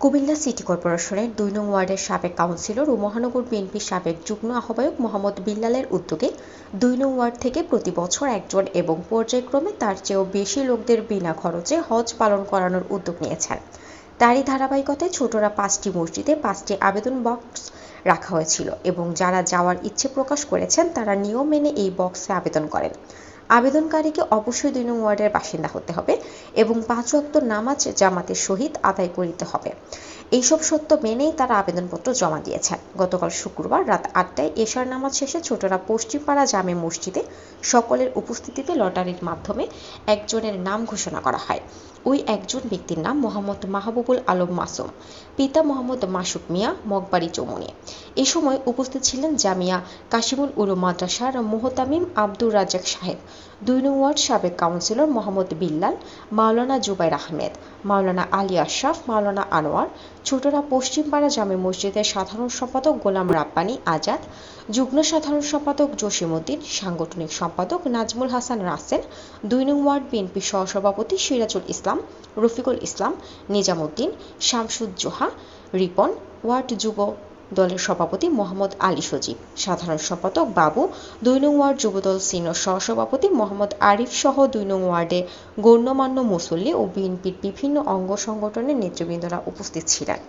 Comilla city কর্পোরেশনের দুই নং ওয়ার্ডের সাবেক কাউন্সিলর ও মহানগর বিএনপির সাবেক যুগ্ম আহ্বায়ক মোহাম্মদ বিল্লালের উদ্যোগে দুই নং ওয়ার্ড থেকে প্রতি বছর একজন এবং পর্যায়ক্রমে তার চেয়েও বেশি লোকদের বিনা খরচে হজ পালন করানোর উদ্যোগ নিয়েছেন। তারই ধারাবাহিকতায় ছোটরা পাঁচটি মসজিদে পাঁচটি আবেদন বক্স রাখা হয়েছিল এবং যারা যাওয়ার ইচ্ছে প্রকাশ করেছেন তারা নিয়ম মেনে এই বক্সে আবেদন করেন। আবেদনকারীকে অবশ্যই দুই নং ওয়ার্ডের বাসিন্দা হতে হবে এবং পাঁচ ওয়াক্ত নামাজ জামাতের সহিত আদায় করিতে হবে। এইসব সত্য মেনেই তারা আবেদনপত্র জমা দিয়েছেন। গতকাল শুক্রবার রাত আটটায় এশার নামাজ শেষে ছোটরা পশ্চিমপাড়া জামে মসজিদে সকলের উপস্থিতিতে লটারির মাধ্যমে একজনের নাম ঘোষণা করা হয়। ওই একজন ব্যক্তির নাম মোহাম্মদ মাহবুবুল আলম মাসুম, পিতা মোহাম্মদ মাসুক মিয়া, মগবাড়ি চৌমুনি এ সময় উপস্থিত ছিলেন জামিয়া কাশিমুল উলুম মাদ্রাসার মোহতামিম আব্দুর রাজ্জাক সাহেব। দুই নং ওয়ার্ড সাবেক কাউন্সিলর মোহাম্মদ বিল্লাল, মাওলানা জুবাইর আহমেদ, মাওলানা আলী আশরাফ মাওলানা আনোয়ার, ছোটরা পশ্চিমপাড়া জামে মসজিদের সাধারণ সম্পাদক গোলাম রাব্বানী আজাদ, যুগ্ম সাধারণ সম্পাদক জসিমউদ্দিন, সাংগঠনিক সম্পাদক নাজমুল হাসান রাসেল দুই নং ওয়ার্ড বিএনপি সহসভাপতি সিরাজুল ইসলাম, রফিকুল ইসলাম নিজামুদ্দিন শামসুজ্জোহা, রিপন, ওয়ার্ড যুব দলের সভাপতি মোহাম্মদ আলী সজীব। সাধারণ সম্পাদক বাবু, দুই নং ওয়ার্ড যুবদল সিনিয়র সহসভাপতি মোহাম্মদ আরিফ সহ দুই নং ওয়ার্ডে গণ্যমান্য মুসল্লি ও বিএনপির বিভিন্ন অঙ্গ সংগঠনের নেতৃবৃন্দরা উপস্থিত ছিলেন।